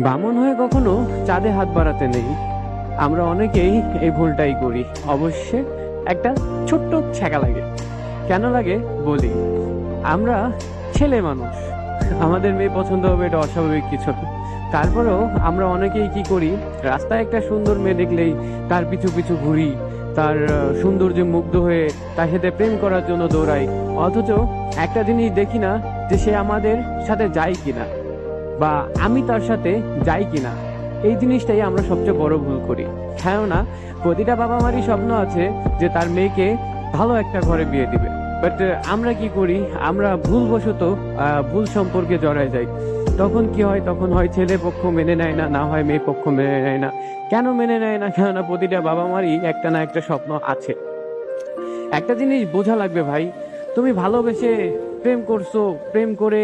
বামন হয়ে কখনো চাঁদে হাত বাড়াতে নেই। আমরা অনেকেই এই ভুলটাই করি। অবশ্যই একটা ছোট্ট ছ্যাঁকা লাগে। কেন লাগে? বলি। আমরা ছেলে মানুষ। আমাদের মেয়ে পছন্দ হবে এটা অস্বাভাবিক কিছু তারপরেও আমরা অনেকেই কি করি? রাস্তায় একটা সুন্দর মেয়ে দেখলেই তার পিছু পিছু ঘুরি, তার সৌন্দর্যে মুগ্ধ হয়ে তার সাথে প্রেম করার জন্য দৌড়াই। অথচ একটা জিনিস দেখি না যে সে আমাদের সাথে যায় কিনা। বা আমি তার সাথে যাই কিনা, এই জিনিসটাই আমরা সবচেয়ে বড় ভুল করি। কেননা, প্রতিটা বাবা মারই স্বপ্ন আছে যে তার মেয়েকে ভালো একটা ঘরে বিয়ে দিবে। বাট আমরা কি করি? আমরা ভুলবশত ভুল সম্পর্কে জড়ায় যাই। তখন কি হয়? তখন হয় ছেলে পক্ষ মেনে নেয় না না হয় মেয়ে পক্ষ মেনে নেয় না। কেন মেনে নেয় না? কেননা, প্রতিটা বাবা মারই একটা না একটা স্বপ্ন আছে। একটা জিনিস বোঝা লাগবে ভাই, তুমি ভালোবেসে প্রেম করছ, প্রেম করে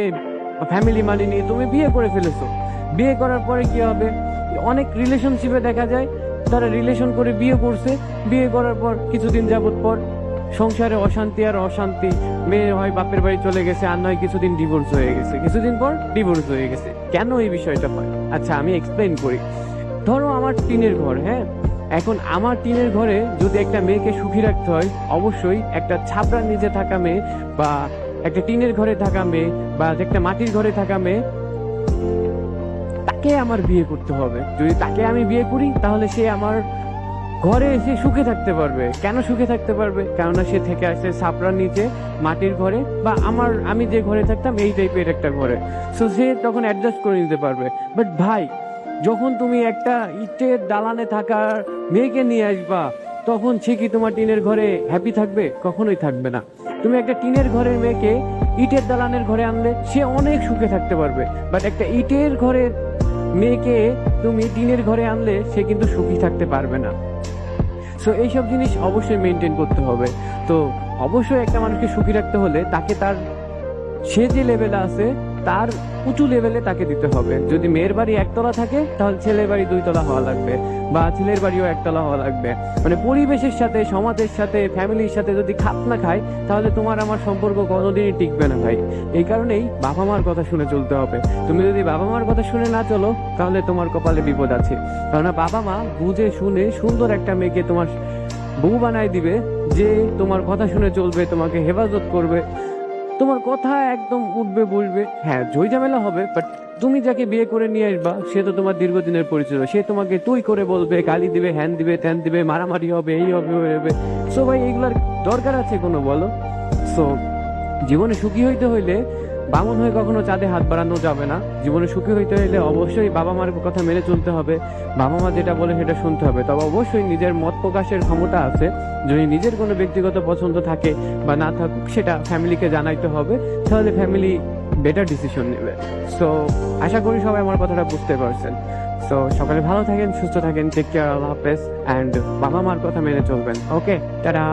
ফ্যামিলি মানি নিয়ে তুমি বিয়ে করে ফেলেছো। বিয়ে করার পরে কি হবে? অনেক রিলেশনশিপে দেখা যায়, তারা রিলেশন করে বিয়ে করছে। বিয়ে করার পর কিছুদিন যাবত পর সংসারে অশান্তি আর অশান্তি। মেয়ে হয়, বাপের বাড়ি চলে গেছে, আর নয়, কিছুদিন ডিভোর্স হয়ে গেছে। কিছুদিন পর ডিভোর্স হয়ে গেছে। কেন এই বিষয়টা হয়? আচ্ছা আমি এক্সপ্লেন করি। ধরো আমার টিনের ঘর হ্যাঁ? এখন আমার টিনের ঘরে যদি একটা মেয়েকে সুখী রাখতে হয়, অবশ্যই একটা ছাপড়ার নিচে থাকা মেয়ে বা একটা টিনের ঘরে থাকা মেয়ে বা একটা মাটির ঘরে থাকা মেয়ে, তাকে আমার বিয়ে করতে হবে। যদি তাকে আমি বিয়ে করি, তাহলে সে আমার ঘরে এসে সুখে থাকতে পারবে। কেন সুখে থাকতে পারবে? কেননা সে থেকে আসে ছাপড়ার নিচে, মাটির ঘরে, বা আমার, আমি যে ঘরে থাকতাম, এই টাইপের একটা ঘরে। সো সে তখন অ্যাডজাস্ট করে নিতে পারবে। বাট ভাই, যখন তুমি একটা ইটের দালানে থাকার মেয়েকে নিয়ে আসবা তখন সে কি তোমার টিনের ঘরে হ্যাপি থাকবে? কখনোই থাকবে না। তুমি একটা টিনের ঘরের মেয়েকে ইটের দালানের ঘরে আনলে সে অনেক সুখে থাকতে পারবে। বাট একটা ইটের ঘরের মেয়েকে তুমি টিনের ঘরে আনলে সে কিন্তু সুখী থাকতে পারবে না। সো এইসব জিনিস অবশ্যই মেনটেন করতে হবে। তো, অবশ্যই একটা মানুষকে সুখী রাখতে হলে তাকে তার, সে যে লেভেলে আছে তার উঁচু লেভেলে তাকে দিতে হবে। যদি মেয়ের বাড়ি একতলা থাকে, তাহলে ছেলের বাড়ি দুইতলা হওয়া লাগবে বা ছেলের বাড়িও একতলা হওয়া লাগবে। মানে পরিবেশের সাথে, সমাজের সাথে, ফ্যামিলির সাথে যদি খাপ না খায়, তাহলে তোমার আমার সম্পর্ক কোনোদিনই টিকবে না ভাই। এই কারণেই বাবা মার কথা শুনে চলতে হবে। তুমি যদি বাবা মার কথা শুনে না চলো, তাহলে তোমার কপালে বিপদ আছে। কেননা বাবা মা বুঝে শুনে সুন্দর একটা মেয়েকে তোমার বউ বানায় দিবে, যে তোমার কথা শুনে চলবে, তোমাকে হেফাজত করবে। তোমার কথা একদম উঠবে, বলবে। হ্যাঁ জয় ঝামেলা হবে বাট তুমি যাকে বিয়ে করে নিয়ে আসবা, সে তো তোমার দীর্ঘদিনের পরিচয় সে তোমাকে তুই করে বলবে, গালি দিবে, হ্যান দিবে, ত্যান দিবে, মারামারি হবে, এই হবে, ওই হবে। সো ভাই, এগুলার দরকার আছে কোনো, বলো? সো জীবনে সুখী হইতে হইলে বামন হয়ে কখনো চাঁদে হাত বাড়ানো যাবে না। জীবনে সুখী হইতে হইলে অবশ্যই বাবা মার কথা মেনে চলতে হবে। বাবা মা যেটা বলে সেটা শুনতে হবে। তবে অবশ্যই নিজের মত প্রকাশের ক্ষমতা আছে। যদি নিজের কোনো ব্যক্তিগত পছন্দ থাকে বা না থাকুক সেটা ফ্যামিলিকে জানাইতে হবে। তাহলে ফ্যামিলি বেটার ডিসিশন নেবে। সো আশা করি সবাই আমার কথাটা বুঝতে পারছেন। সো সকালে ভালো থাকেন, সুস্থ থাকেন টেক কেয়ার আল্লাহ হাফেজ অ্যান্ড বাবা মার কথা মেনে চলবেন। ওকে টাটা